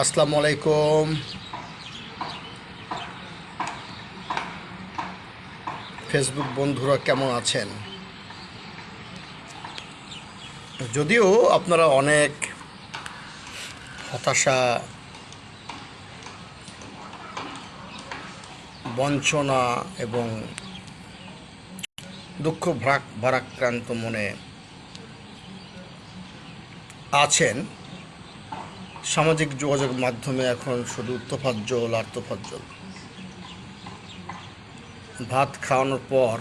আসসালামু আলাইকুম। ফেসবুক বন্ধুরা কেমন আছেন? যদিও আপনারা অনেক হতাশা, বঞ্চনা এবং দুঃখ ভারাক ভারাক্রান্ত মনে আছেন। সামাজিক যোগাযোগ মাধ্যমে এখন শুধু তোফাজ্জল আর তোফাজ্জল ভাত খাওয়ানোর পর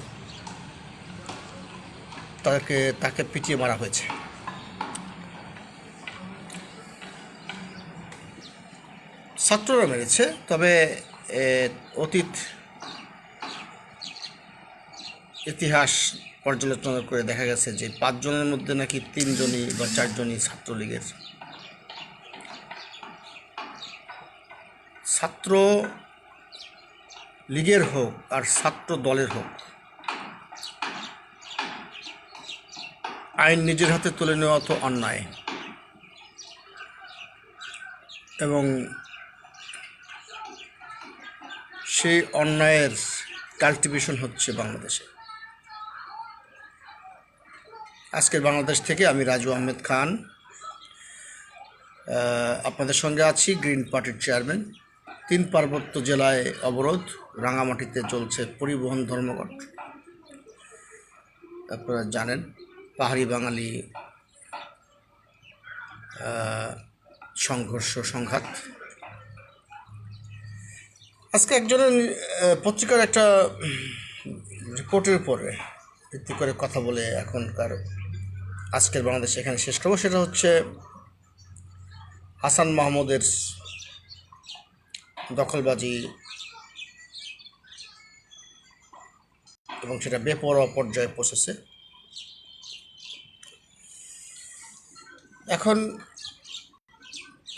তাকে তাকে পিটিয়ে মারা হয়েছে। ছাত্ররা মেরেছে, তবে অতীত ইতিহাস পর্যালোচনা করে দেখা গেছে যে পাঁচজনের মধ্যে নাকি তিনজনই বা চারজনই ছাত্রলীগের ছাত্র লীগের হোক আর ছাত্র দলের হোক, আইন নিজের হাতে তুলে নেওয়া তো অন্যায়। এবং সেই অন্যায়ের কাল্টিভেশন হচ্ছে বাংলাদেশে। আজকের বাংলাদেশ থেকে আমি রাজু আহমেদ খান আপনাদের সঙ্গে আছি, গ্রিন পার্টির চেয়ারম্যান। তিন পার্বত্য জেলায় অবরোধ, রাঙামাটিতে চলছে পরিবহন ধর্মঘট। আপনারা জানেন, পাহাড়ি বাঙালি সংঘর্ষ, সংঘাত। আজকে একজনের পত্রিকার একটা রিপোর্টের উপরে ভিত্তি করে কথা বলে এখনকার আজকের বাংলাদেশ এখানে শেষ করব। সেটা হচ্ছে হাসান মাহমুদের দখলবাজি এবং সেটা বেপরোয়া পর্যায়ে পৌঁছেছে। এখন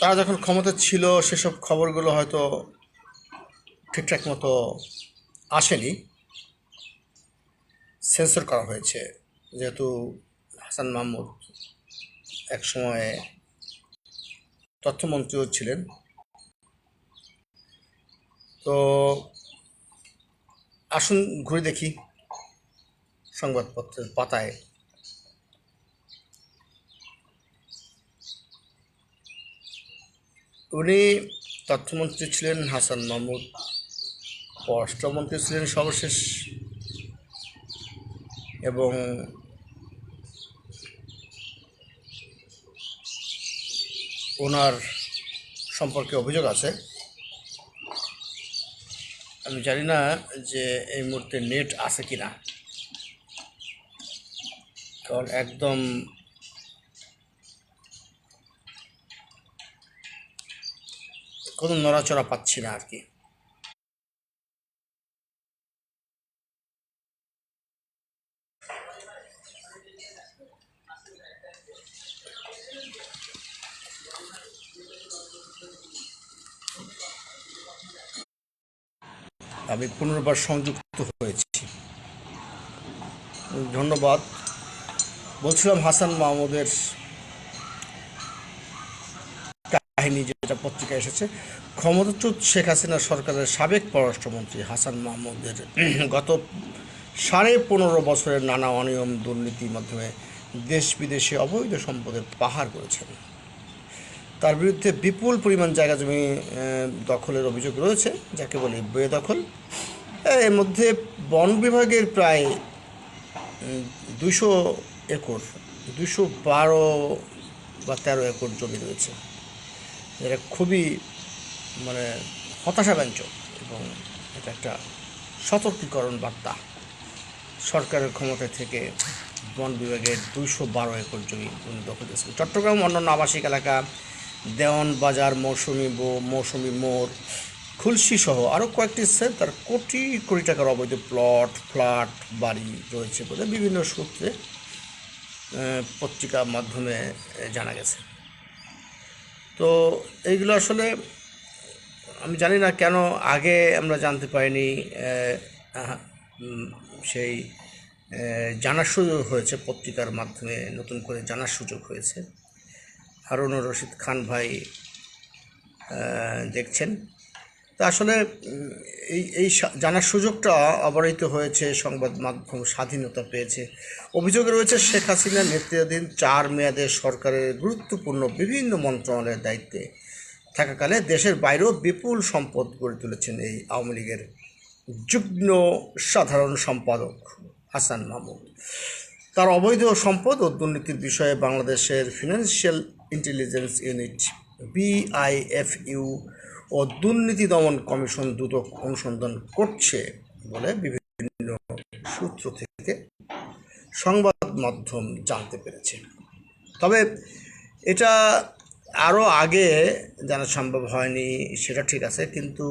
তারা যখন ক্ষমতা ছিল, সেসব খবরগুলো হয়তো ঠিকঠাক মতো আসেনি। সেন্সর করা হয়েছে, যেহেতু হাসান মাহমুদ এক সময়ে তথ্যমন্ত্রীও ছিলেন। তো আসুন ঘুরে দেখি সংবাদপত্রের পাতায়। উনি তথ্যমন্ত্রী ছিলেন হাসান মাহমুদ, পররাষ্ট্রমন্ত্রী ছিলেন সর্বশেষ, এবং ওনার সম্পর্কে অভিযোগ আছে। আমি জানি না যে এই মুহূর্তে নেট আছে কি না। কারণ একদম কোনো নড়াচড়া পাচ্ছি না আর কি। আমি পুনর্বার সংযুক্ত হয়েছি। ধন্যবাদ। বলছিলাম হাসান মাহমুদের কাহিনী যেটা পত্রিকায় এসেছে। ক্ষমতাচ্যুত শেখ হাসিনা সরকারের সাবেক পররাষ্ট্রমন্ত্রী হাসান মাহমুদের গত সাড়ে পনেরো বছরের নানা অনিয়ম দুর্নীতির মাধ্যমে দেশ বিদেশে অবৈধ সম্পদের পাহাড় করেছেন। তার বিরুদ্ধে বিপুল পরিমাণ জায়গা জমি দখলের অভিযোগ রয়েছে, যাকে বলে বেদখল এর মধ্যে বন বিভাগের প্রায় দুশো একর দুশো বারো বা তেরো একর জমি রয়েছে। এটা খুবই মানে হতাশাব্যঞ্জক এবং এটা একটা সতর্কীকরণ বার্তা। সরকারের ক্ষমতা থেকে বন বিভাগের দুইশো বারো একর জমি দখল করেছেন। চট্টগ্রাম অন্যান্য আবাসিক এলাকা দেওয়ান বাজার, মৌসুমি বো- মৌসুমি মোড়, খুলশি সহ আরও কয়েকটি সেট তার কোটি কোটি টাকার অবৈধ প্লট, ফ্ল্যাট, বাড়ি রয়েছে বলে বিভিন্ন সূত্রে পত্রিকার মাধ্যমে জানা গেছে। তো এইগুলো আসলে আমি জানি না কেন আগে আমরা জানতে পারিনি সেই জানার সুযোগ হয়েছে পত্রিকার মাধ্যমে, নতুন করে জানার সুযোগ হয়েছে। হারুনুর রশিদ খান ভাই দেখছেন। তা আসলে এই এই জানার সুযোগটা অবহিত হয়েছে, সংবাদ মাধ্যম স্বাধীনতা পেয়েছে। অভিযোগ রয়েছে, শেখ হাসিনার নেতৃত্বাধীন চার মেয়াদের সরকারের গুরুত্বপূর্ণ বিভিন্ন মন্ত্রণালয়ের দায়িত্বে থাকাকালে দেশের বাইরেও বিপুল সম্পদ গড়ে তুলেছেন এই আওয়ামী লীগের যুগ্ম সাধারণ সম্পাদক হাসান মাহমুদ। তার অবৈধ সম্পদ ও দুর্নীতির বিষয়ে বাংলাদেশের ফিনান্সিয়াল ইন্টেলিজেন্স ইউনিট বিআইএফইউ ও দুর্নীতি দমন কমিশন দুদক অনুসন্ধান করছে বলে বিভিন্ন সূত্র থেকে সংবাদ মাধ্যম জানতে পেরেছে। তবে এটা আরও আগে জানা সম্ভব হয়নি, সেটা ঠিক আছে, কিন্তু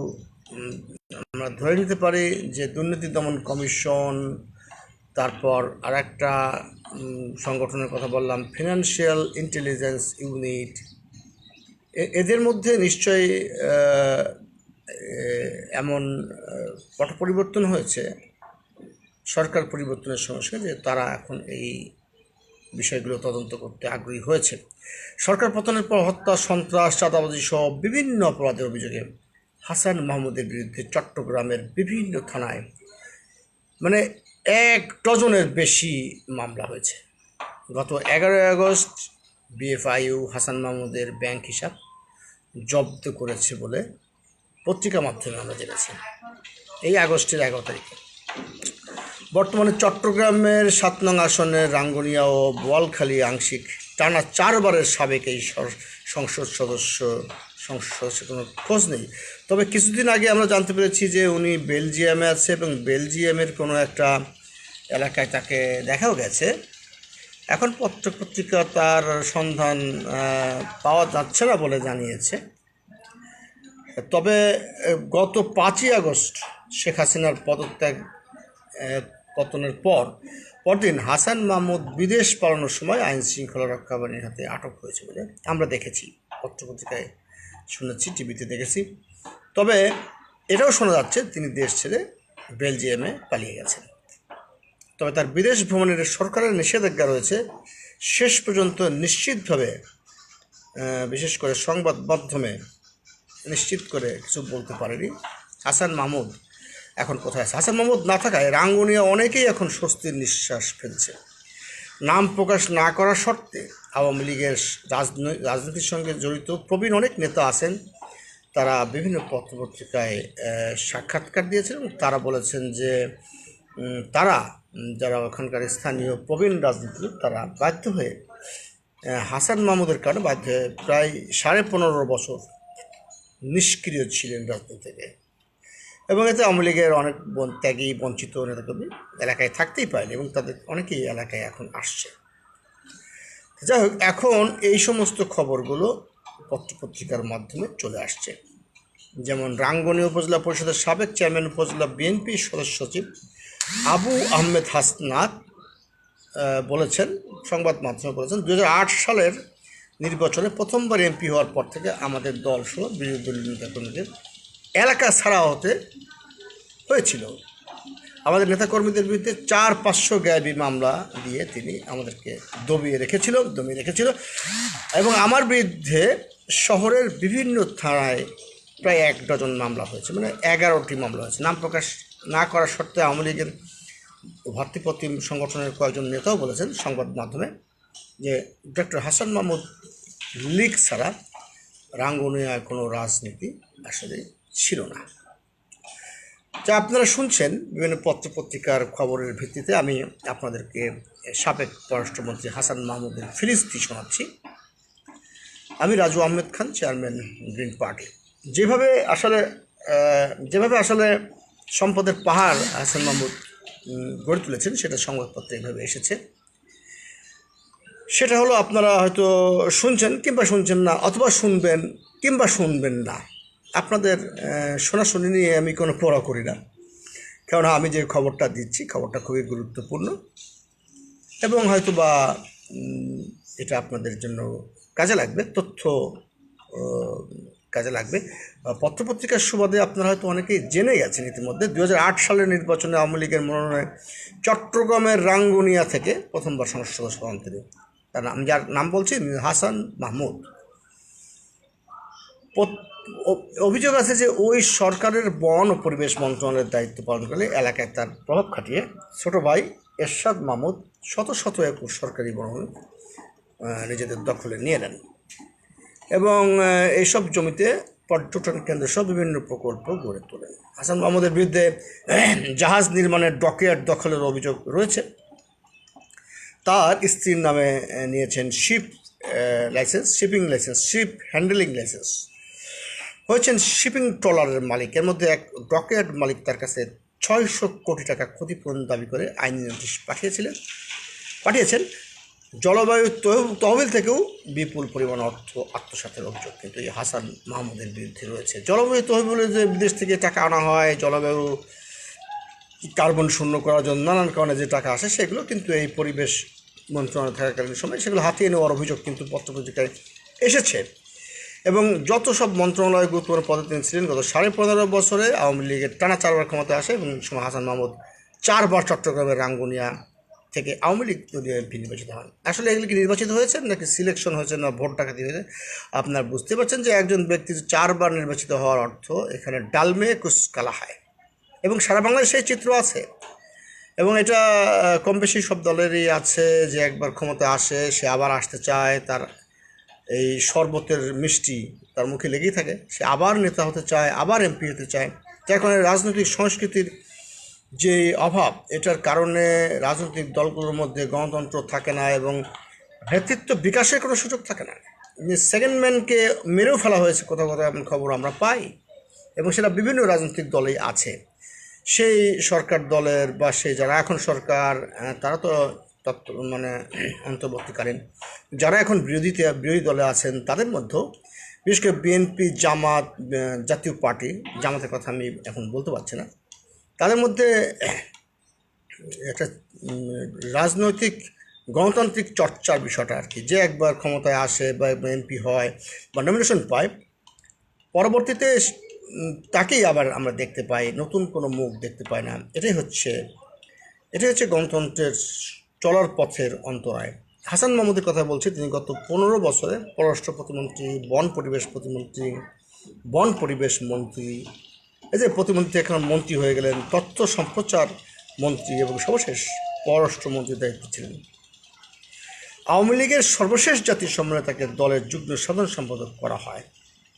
আমরা ধরে নিতে পারি যে দুর্নীতি দমন কমিশন, তারপর আর একটা সংগঠনের কথা বললাম ফিনান্সিয়াল ইন্টেলিজেন্স ইউনিট এদের মধ্যে নিশ্চয়ই এমন পট পরিবর্তন হয়েছে? সরকার পরিবর্তনের সঙ্গে সঙ্গে যে তারা এখন এই বিষয়গুলো তদন্ত করতে আগ্রহী হয়েছে। সরকার পতনের পর হত্যা, সন্ত্রাস, চাঁদাবাজি সহ বিভিন্ন অপরাধের অভিযোগে হাসান মাহমুদের বিরুদ্ধে চট্টগ্রামের বিভিন্ন থানায়। মানে এক ডজনের বেশি মামলা হয়েছে। গত এগারোই আগস্ট বিএফআইউ হাসান মাহমুদের ব্যাংক হিসাব জব্দ করেছে বলে পত্রিকা মাধ্যমে আমরা জেনেছি। এই আগস্টের এগারো তারিখে। বর্তমানে চট্টগ্রামের সাত নং আসনের রাঙ্গুনিয়া ও বোয়ালখালী আংশিক টানা চারবারের সাবেক এই সংসদ সদস্য কোনো খোঁজ নেই। তবে কিছুদিন আগে আমরা জানতে পেরেছি যে উনি বেলজিয়ামে আছে এবং বেলজিয়ামের কোনো একটা এলাকায় তাকে দেখাও গেছে। এখন পত্র পত্রিকা তার সন্ধান পাওয়া যাচ্ছে না বলে জানিয়েছে। তবে গত পাঁচই আগস্ট শেখ হাসিনার পদত্যাগ পতনের পর, পরদিন হাসান মাহমুদ বিদেশ পালানোর সময় আইন শৃঙ্খলা রক্ষা বাহিনীর হাতে আটক হয়েছে বলে আমরা দেখেছি পত্রপত্রিকায়। শুনেছি, টিভিতে দেখেছি। তবে এটাও শোনা যাচ্ছে, তিনি দেশ ছেড়ে বেলজিয়ামে পালিয়ে গেছেন। তবে তার বিদেশ ভ্রমণের সরকারের নিষেধাজ্ঞা রয়েছে, শেষ পর্যন্ত নিশ্চিতভাবে বিশেষ করে সংবাদ মাধ্যমে নিশ্চিত করে কিছু বলতে পারেনি। হাসান মাহমুদ এখন কোথায় আছে? হাসান মাহমুদ না থাকায় রাঙ্গুনিয়া অনেকেই এখন স্বস্তির নিঃশ্বাস ফেলছে। নাম প্রকাশ না করার শর্তে আওয়ামী লীগের রাজনৈ- রাজনীতির সঙ্গে জড়িত প্রবীণ অনেক নেতা আছেন। তারা বিভিন্ন পত্রপত্রিকায় সাক্ষাৎকার দিয়েছেন এবং তারা বলেছেন যে তারা যারা ওখানকার স্থানীয় প্রবীণ রাজনীতিবিদ, তারা বাধ্য হয়ে হাসান মাহমুদের কারণে বাধ্য হয়ে প্রায় সাড়ে পনেরো বছর নিষ্ক্রিয় ছিলেন রাজনীতি থেকে। এবং এতে আওয়ামী লীগের অনেক ত্যাগী, বঞ্চিত নেতাকর্মী এলাকায় থাকতেই পারেনি এবং তাদের অনেকেই এলাকায় এখন আসছে। যাই হোক এখন এই সমস্ত খবরগুলো পত্রপত্রিকার মাধ্যমে চলে আসছে। যেমন রাঙ্গনী উপজেলা পরিষদের সাবেক চেয়ারম্যান উপজেলা বিএনপি সদস্য সচিব আবু আহমেদ হাসনাত বলেছেন, সংবাদ মাধ্যমে বলেছেন দু হাজার আট সালের নির্বাচনে প্রথমবার এমপি হওয়ার পর থেকে আমাদের দল সহ বিরোধী দলীয় নেতাকর্মীদের এলাকা ছাড়া হতে হয়েছিল। আমাদের নেতাকর্মীদের বিরুদ্ধে চার পাঁচশো গ্যাবি মামলা দিয়ে তিনি আমাদেরকে দমিয়ে রেখেছিল দমিয়ে রেখেছিল। এবং আমার বিরুদ্ধে শহরের বিভিন্ন থানায় প্রায় এক ডজন মামলা হয়েছে মানে এগারোটি মামলা হয়েছে। নাম প্রকাশ না করার সত্ত্বে আওয়ামী লীগের ভাতৃপ্রতিম সংগঠনের কয়েকজন নেতাও বলেছেন সংবাদ মাধ্যমে যে ডক্টর হাসান মাহমুদ লীগ ছাড়া রাঙ্গুনিয়ায় কোনো রাজনীতি আসলে ছিল না। যা আপনারা শুনছেন বিভিন্ন পত্রপত্রিকার খবরের ভিত্তিতে আমি আপনাদেরকে সাবেক পররাষ্ট্রমন্ত্রী হাসান মাহমুদের ফিরিস্তি শোনাচ্ছি। আমি Raju Ahmed Khan, chairman green party. যেভাবে আসলে যেভাবে আসলে সম্পদের পাহাড় হাসান মাহমুদ গড়ে তুলেছেন, সেটা সংবাদপত্রে এভাবে এসেছে। সেটা হলো আপনারা হয়তো শুনছেন কিংবা শুনছেন না, অথবা শুনবেন কিংবা শুনবেন না। আপনাদের শোনাশুনি নিয়ে আমি কোনো পড়া করি না। কারণ আমি যে খবরটা দিচ্ছি, খবরটা খুবই গুরুত্বপূর্ণ। এবং হয়তো বা এটা আপনাদের জন্য কাজে লাগবে, তথ্য কাজে লাগবে। পত্রপত্রিকার সুবাদে আপনারা হয়তো অনেকেই জেনে গেছেন ইতিমধ্যে। দু হাজার আট সালের নির্বাচনে আওয়ামী লীগের মনোনয়নে চট্টগ্রামের রাঙ্গুনিয়া থেকে প্রথমবার সংসদ সদস্য তার নাম, যার নাম বলছি হাসান মাহমুদ। অভিযোগ আছে যে ওই সরকারের বন ও পরিবেশ মন্ত্রণালয়ের দায়িত্ব পালন করলে এলাকায় তার প্রভাব খাটিয়ে ছোট ভাই এরশাদ মাহমুদ শত শত একর সরকারি বনভূমি নিজেদের দখলে নিয়ে নেন। এবং এইসব জমিতে পর্যটন কেন্দ্র সহ বিভিন্ন প্রকল্প গড়ে তোলেন। হাসান মাহমুদের বিরুদ্ধে, জাহাজ নির্মাণের ডকইয়ার্ড দখলের অভিযোগ রয়েছে। তার স্ত্রীর নামে নিয়েছেন ship licence, shipping licence, ship handling licence. হয়েছেন শিপিং ট্রলারের মালিক। এর মধ্যে এক ডকেট মালিক তার কাছে ছয়শো কোটি টাকা ক্ষতিপূরণ দাবি করে আইনি নোটিশ পাঠিয়েছিলেন। পাঠিয়েছেন, জলবায়ু তহ- তহবিল থেকেও বিপুল পরিমাণ অর্থ, আত্মসাতের অভিযোগ। কিন্তু এই হাসান মাহমুদের বিরুদ্ধে রয়েছে। জলবায়ু তহবিলে যে বিদেশ থেকে টাকা আনা হয়, জলবায়ু কার্বন শূন্য করার জন্য নানান কারণে যে টাকা আসে সেগুলো কিন্তু এই পরিবেশ মন্ত্রণালয় থাকাকালীন সময় সেগুলো হাতিয়ে নেওয়ার অভিযোগ কিন্তু পত্রপত্রিকায় এসেছে। এবং যত সব মন্ত্রণালয় গুরুত্বপূর্ণ পদে তিনি ছিলেন, গত সাড়ে পনেরো বছরে আওয়ামী লীগের টানা চারবার ক্ষমতায় আসে এবং সময় হাসান মাহমুদ চারবার চট্টগ্রামের রাঙ্গুনিয়া থেকে আওয়ামী লীগ দলীয় এমপি নির্বাচিত হন। আসলে এগুলি কি নির্বাচিত হয়েছে নাকি সিলেকশন হয়েছে না ভোট ডাকাতি হয়েছে, আপনার বুঝতে পারছেন যে একজন ব্যক্তি চারবার নির্বাচিত হওয়ার অর্থ এখানে ডালমে কুচ কালা হয় এবং সারা বাংলায় সেই চিত্র আছে। এবং এটা কম বেশি সব দলেরই আছে যে একবার ক্ষমতা আসে, সে আবার আসতে চায়, তার এই শরবতের মিষ্টি তার মুখে লেগেই থাকে। সে আবার নেতা হতে চায়, আবার এমপি হতে চায়। যার কারণে রাজনৈতিক সংস্কৃতির যে অভাব, এটার কারণে রাজনৈতিক দলগুলোর মধ্যে গণতন্ত্র থাকে না এবং নেতৃত্ব বিকাশের কোনো সুযোগ থাকে না। সেকেন্ড ম্যানকে মেরেও ফেলা হয়েছে কোথাও কোথাও এমন খবর আমরা পাই এবং সেটা বিভিন্ন রাজনৈতিক দলেই আছে। সেই সরকার দলের বা সেই যারা এখন সরকার তারা তো তত্ত্ব মানে অন্তর্বর্তীকালীন যারা এখন বিরোধীতে বিরোধী দলে আছেন, তাদের মধ্যেও বিশেষ করে বিএনপি জামাত জাতীয় পার্টি, জামাতের কথা আমি এখন বলতে পারছি না, তাদের মধ্যে একটা রাজনৈতিক গণতান্ত্রিক চর্চার বিষয়টা আর কি। যে একবার ক্ষমতায় আসে বা এমপি হয় বা নমিনেশন পায়, পরবর্তীতে তাকেই আবার আমরা দেখতে পাই, নতুন কোনো মুখ দেখতে পাই না। এটাই হচ্ছে এটাই হচ্ছে গণতন্ত্রের চলার পথের অন্তরায়। হাসান মাহমুদের কথা বলছি, তিনি গত পনেরো বছরে পররাষ্ট্র প্রতিমন্ত্রী, বন পরিবেশ প্রতিমন্ত্রী, বন পরিবেশ মন্ত্রী, এই যে প্রতিমন্ত্রী এখন মন্ত্রী হয়ে গেলেন, তথ্য সম্প্রচার মন্ত্রী এবং সর্বশেষ পররাষ্ট্রমন্ত্রীর দায়িত্ব ছিলেন। আওয়ামী লীগের সর্বশেষ জাতীয় সম্মেলনে তাকে দলের যুগ্ম সাধারণ সম্পাদক করা হয়।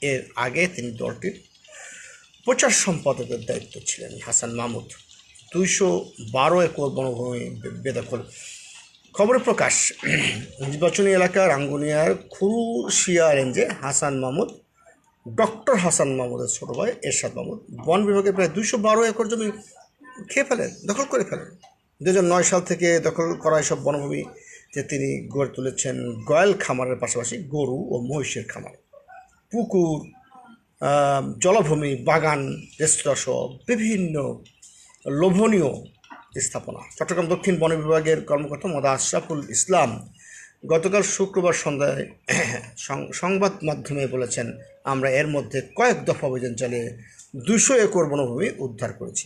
এর আগে তিনি দলটির প্রচার সম্পাদকের দায়িত্ব ছিলেন হাসান মাহমুদ। দুইশো বারো একর বনভূমি বেদখল খবর প্রকাশ, নির্বাচনী এলাকা রাঙ্গুনিয়ার খুরুশিয়া রেঞ্জে হাসান মাহমুদ, ডক্টর হাসান মাহমুদের ছোট ভাই এরশাদ মাহমুদ, বন বিভাগের প্রায় দুশো বারো একর জমি খেয়ে ফেলেন, দখল করে ফেলেন। দু নয় সাল থেকে দখল করা এসব বনভূমি যে তিনি গড়ে তুলেছেন গয়াল খামারের পাশাপাশি গরু ও মহিষের খামার। পুকুর জলভূমি, বাগান, রেস্তোরাঁ সহ বিভিন্ন লোভনীয় স্থাপনা। চট্টগ্রাম দক্ষিণ বন বিভাগের কর্মকর্তা মোদা আশরাফুল ইসলাম গতকাল শুক্রবার সন্ধ্যায় সংবাদ মাধ্যমে বলেছেন, আমরা এর মধ্যে কয়েক দফা অভিযান চালিয়ে দুশো একর বনভূমি উদ্ধার করেছি।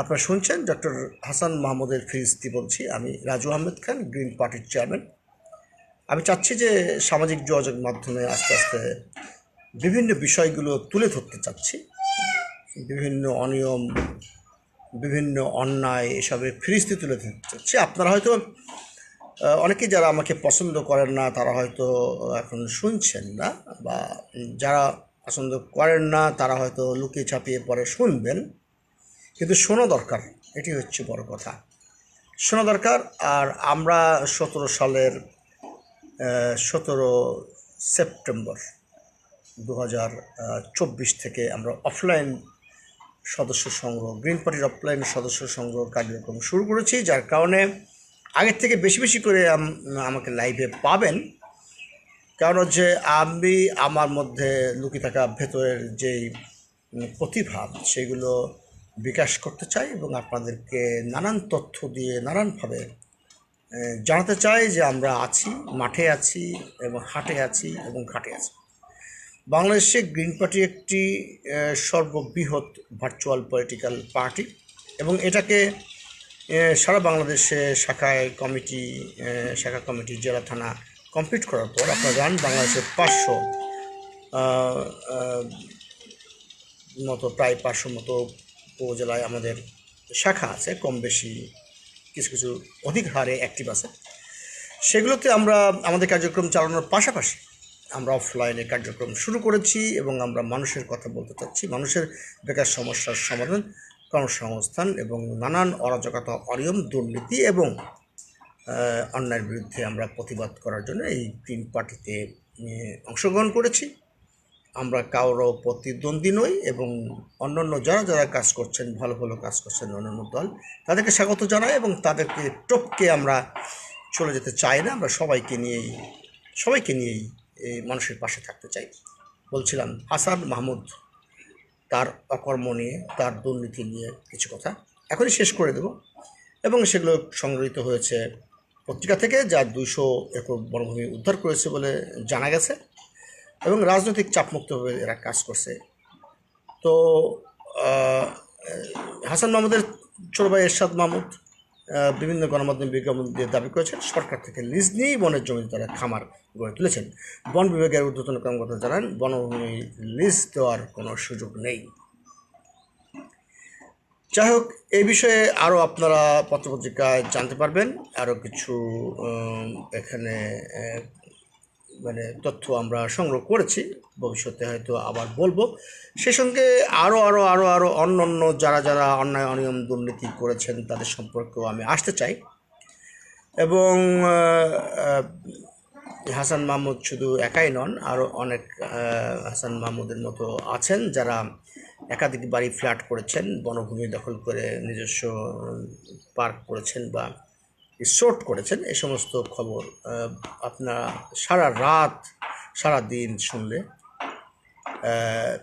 আপনারা শুনছেন ডক্টর হাসান মাহমুদের ফিরিস্তি বলছি। আমি রাজু আহমেদ খান, গ্রিন পার্টির চেয়ারম্যান। আমি চাচ্ছি যে সামাজিক যোগাযোগ মাধ্যমে আস্তে আস্তে বিভিন্ন বিষয়গুলো তুলে ধরতে চাচ্ছি। বিভিন্ন অনিয়ম বিভিন্ন অন্যায় এসবের ফিরিস্তি তুলে ধরতে চাচ্ছি আপনারা হয়তো আহ, অনেকেই যারা আমাকে পছন্দ করেন না তারা হয়তো এখন শুনছেন না বা যারা পছন্দ করেন না তারা হয়তো লুকিয়ে ছাপিয়ে পরে শুনবেন। কিন্তু শোনা দরকার এটি হচ্ছে বড় কথা। শোনা দরকার আর আমরা সতেরো সালের সতেরো সেপ্টেম্বর দু হাজার চব্বিশ থেকে আমরা অফলাইন সদস্য সংগ্রহ, গ্রিন পার্টির অফলাইন সদস্য সংগ্রহ কার্যক্রম শুরু করেছি, যার কারণে আগের থেকে বেশি বেশি করে আমাকে লাইভে পাবেন। কারণ হচ্ছে আমি, আমার মধ্যে লুকিয়ে থাকা ভেতরের যেই প্রতিভা, সেগুলো বিকাশ করতে চাই এবং আপনাদেরকে নানান তথ্য দিয়ে নানানভাবে জানাতে চাই যে আমরা আছি, মাঠে আছি এবং হাটে আছি এবং ঘাটে আছি। বাংলাদেশে গ্রিন পার্টি একটি সর্ববৃহৎ ভার্চুয়াল পলিটিক্যাল পার্টি এবং এটাকে সারা বাংলাদেশে শাখায় কমিটি শাখা কমিটি, জেলা, থানা কমপ্লিট করার পর আপনারা জান বাংলাদেশের পাঁচশো মতো, প্রায় পাঁচশো মতো উপজেলায় আমাদের শাখা আছে, কম বেশি কিছু কিছু অধিক হারে অ্যাক্টিভ আছে। সেগুলোতে আমরা, আমাদের কার্যক্রম চালানোর পাশাপাশি আমরা অফলাইনে কার্যক্রম শুরু করেছি এবং আমরা মানুষের কথা বলতে চাচ্ছি। মানুষের বেকার সমস্যার সমাধান, কর্মসংস্থান এবং নানান অরাজকতা, অনিয়ম, দুর্নীতি এবং অন্যায়ের বিরুদ্ধে আমরা প্রতিবাদ করার জন্য এই তিন পার্টিতে অংশগ্রহণ করেছি। আমরা কারও প্রতিদ্বন্দ্বী নই এবং অন্যান্য যারা যারা কাজ করছেন, ভালো ভালো কাজ করছেন অন্যান্য দল, তাদেরকে স্বাগত জানাই এবং তাদেরকে টপকে আমরা চলে যেতে চাই না। আমরা সবাইকে নিয়েই সবাইকে নিয়েই মানুষের পাশে থাকতে চাই। বলছিলাম, হাসান মাহমুদ, তার অকর্ম নিয়ে, তার দুর্নীতি নিয়ে কিছু কথা এখনই শেষ করে দেব। এবং সেগুলো সংগৃহীত হয়েছে পত্রিকা থেকে, যা দুইশো একর বনভূমি উদ্ধার করেছে বলে জানা গেছে এবং রাজনৈতিক চাপমুক্তভাবে এরা কাজ করছে। তো হাসান মাহমুদের ছোট ভাই এরশাদ মাহমুদ বিভিন্ন গণমাধ্যম বিজ্ঞাপন দিয়ে দাবি করেছেন, সরকার থেকে লিজ নিয়েই বনের জমিতে তারা খামার গড়ে তুলেছেন। বন বিভাগের ঊর্ধ্বতন কর্মকর্তা জানান, বনভূমি লিজ দেওয়ার কোনো সুযোগ নেই। যাই হোক, এই বিষয়ে আরও আপনারা পত্রপত্রিকায় জানতে পারবেন। আরও কিছু এখানে মানে তথ্য আমরা সংগ্রহ করেছি, ভবিষ্যতে হয়তো আবার বলব। সে সঙ্গে আরও আরও আরও আরও অন্য অন্য যারা যারা অন্যায়, অনিয়ম দুর্নীতি করেছেন তাদের সম্পর্কেও আমি আসতে চাই। এবং হাসান মাহমুদ শুধু একাই নন আরও অনেক হাসান মাহমুদের মতো আছেন যারা একাধিক বাড়ি ফ্ল্যাট করেছেন, বনভূমি দখল করে নিজস্ব পার্ক করেছেন বা রিসোর্ট করেছেন। এই সমস্ত খবর আপনারা সারা রাত, সারা দিন শুনলে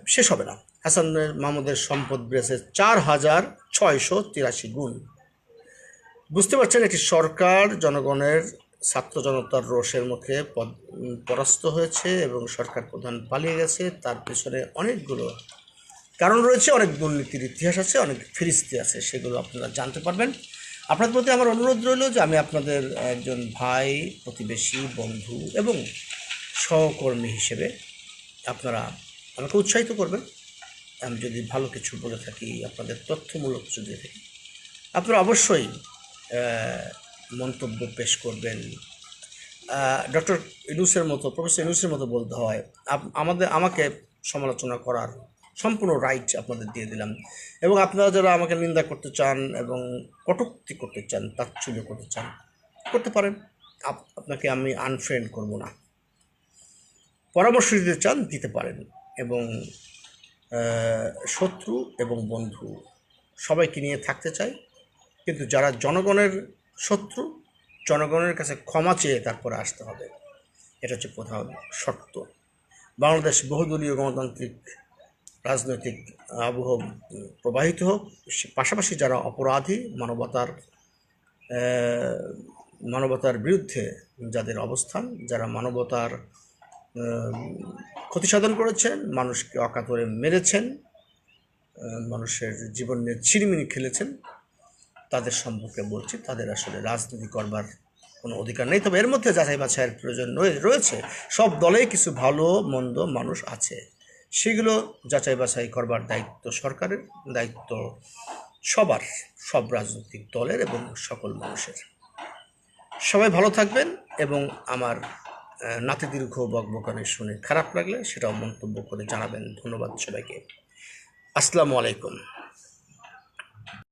শেষ হবে না। হাসান মাহমুদের সম্পদ বেড়েছে চার হাজার ছয়শো তিরাশি গুণ। বুঝতে পারছেন, একটি সরকার জনগণের ছাত্র জনতার রোষের মুখে পদ- পরাস্ত হয়েছে এবং সরকার প্রধান পালিয়ে গেছে। তার পেছনে অনেকগুলো কারণ রয়েছে, অনেক দুর্নীতির ইতিহাস আছে, অনেক ফিরিস্তি আছে, সেগুলো আপনারা জানতে পারবেন। আপনাদের প্রতি আমার অনুরোধ রইল যে আমি আপনাদের একজন ভাই, প্রতিবেশী, বন্ধু এবং সহকর্মী হিসেবে আপনারা আমাকে উৎসাহিত করবেন। আমি যদি ভালো কিছু বলে থাকি, আপনাদের তথ্যমূলক কিছু দিয়ে থাকি, আপনারা অবশ্যই মন্তব্য পেশ করবেন। ডক্টর ইনুসের মতো, প্রফেসর ইনুসের মতো বলতে হয়। আমাদের, আমাকে সমালোচনা করার সম্পূর্ণ রাইট আপনাদের দিয়ে দিলাম। এবং আপনারা যারা আমাকে নিন্দা করতে চান এবং কটুক্তি করতে চান, তাচ্ছল্য করতে চান, করতে পারেন। আপ- আপনাকে আমি আনফ্রেন্ড করব না। পরামর্শ দিতে চান, দিতে পারেন। এবং শত্রু এবং বন্ধু সবাইকে নিয়ে থাকতে চাই। কিন্তু যারা জনগণের শত্রু, জনগণের কাছে ক্ষমা চেয়ে তারপরে আসতে হবে। এটা হচ্ছে প্রধান শর্ত। বাংলাদেশ বহুদলীয় গণতান্ত্রিক রাজনৈতিক আবহ প্রবাহিত হোক পাশাপাশি যারা অপরাধী মানবতার মানবতার বিরুদ্ধে যাদের অবস্থান যারা মানবতার আহ, ক্ষতি সাধন করেছেন মানুষকে অকাতরে মেরেছেন মানুষের জীবন নিয়ে ছিনিমিনি খেলেছেন তাদের সম্পর্কে বলছি তাদের আসলে রাজনীতি করবার কোনো অধিকার নেই। তবে এর মধ্যে যাচাই বাছাইয়ের প্রয়োজন রয়ে- রয়েছে। সব দলেই কিছু ভালো মন্দ মানুষ আছে। সেগুলো যাচাই বাছাই করবার দায়িত্ব সরকারের, দায়িত্ব সবার, সব রাজনৈতিক দলের এবং সকল মানুষের। সবাই ভালো থাকবেন এবং আমার নাতি নাতিদীর্ঘ বকবকানি শুনে খারাপ লাগলে সেটাও মন্তব্য করে জানাবেন। ধন্যবাদ সবাইকে। আসসালামু আলাইকুম।